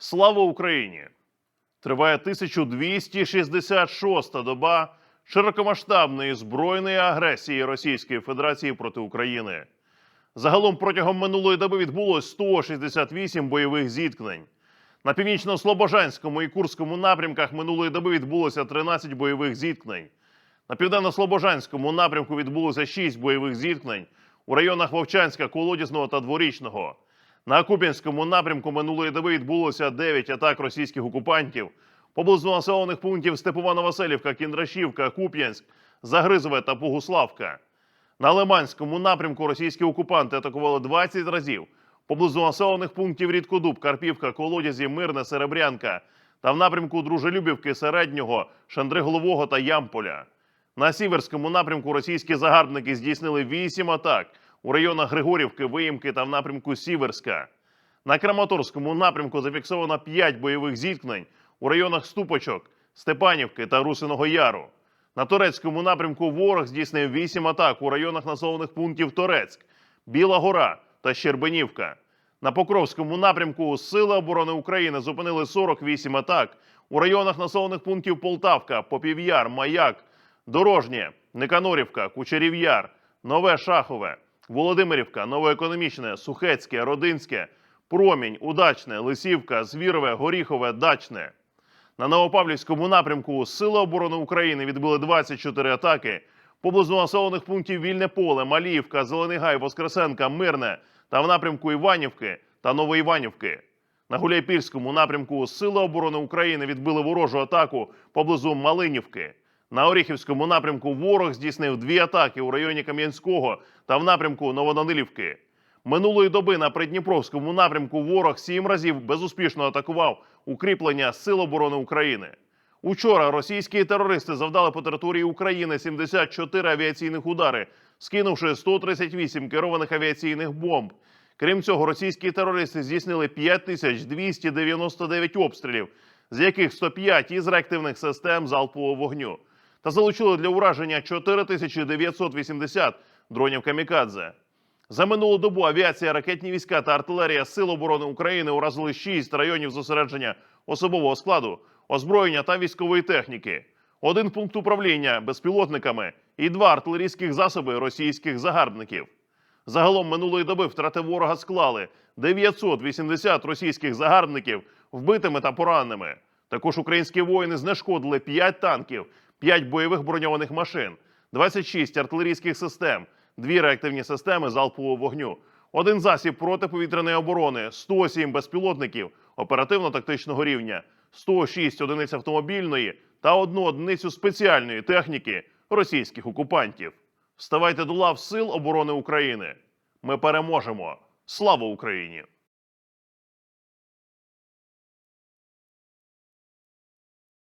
Слава Україні! Триває 1266-та доба широкомасштабної збройної агресії Російської Федерації проти України. Загалом протягом минулої доби відбулось 168 бойових зіткнень. На північно-слобожанському і Курському напрямках минулої доби відбулося 13 бойових зіткнень. На південно-слобожанському напрямку відбулося 6 бойових зіткнень у районах Вовчанська, Колодязного та Дворічного. На Куп'янському напрямку минулої доби відбулося 9 атак російських окупантів. Поблизу населених пунктів Степовано-Василівка, Кіндрашівка, Куп'янськ, Загризове та Богуславка. На Лиманському напрямку російські окупанти атакували 20 разів. Поблизу населених пунктів Рідкодуб, Карпівка, Колодязі, Мирне, Серебрянка та в напрямку Дружелюбівки, Середнього, Шандриголового та Ямполя. На Сіверському напрямку російські загарбники здійснили 8 атак у районах Григорівки, Виїмки та в напрямку Сіверська. На Краматорському напрямку зафіксовано 5 бойових зіткнень у районах Ступочок, Степанівки та Русиного Яру. На турецькому напрямку ворог здійснив 8 атак у районах населених пунктів Торецьк, Біла Гора та Щербинівка. На Покровському напрямку Сили оборони України зупинили 48 атак у районах населених пунктів Полтавка, Попів'яр, Маяк, Дорожнє, Никанорівка, Кучерів'яр, Нове Шахове, Володимирівка, Новоекономічне, Сухецьке, Родинське, Промінь, Удачне, Лисівка, Звірове, Горіхове, Дачне. На Новопавлівському напрямку Сили оборони України відбили 24 атаки. Поблизу населених пунктів Вільне поле, Маліївка, Зелений Гай, Воскресенка, Мирне та в напрямку Іванівки та Новоіванівки. На Гуляйпільському напрямку Сили оборони України відбили ворожу атаку поблизу Малинівки. На Оріхівському напрямку ворог здійснив дві атаки у районі Кам'янського та в напрямку Новоданилівки. Минулої доби на Придніпровському напрямку ворог сім разів безуспішно атакував укріплення Сил оборони України. Учора російські терористи завдали по території України 74 авіаційних удари, скинувши 138 керованих авіаційних бомб. Крім цього, російські терористи здійснили 5299 обстрілів, з яких 105 із реактивних систем залпового вогню, та залучили для ураження 4980 дронів камікадзе. За минулу добу авіація, ракетні війська та артилерія Сил оборони України уразили 6 районів зосередження особового складу, озброєння та військової техніки, один пункт управління безпілотниками і два артилерійських засоби російських загарбників. Загалом минулої доби втрати ворога склали 980 російських загарбників вбитими та пораненими. Також українські воїни знешкодили 5 танків, 5 бойових броньованих машин, 26 артилерійських систем, 2 реактивні системи залпового вогню, один засіб протиповітряної оборони, 107 безпілотників оперативно-тактичного рівня, 106 одиниць автомобільної та одну одиницю спеціальної техніки російських окупантів. Вставайте до лав Сил оборони України. Ми переможемо. Слава Україні!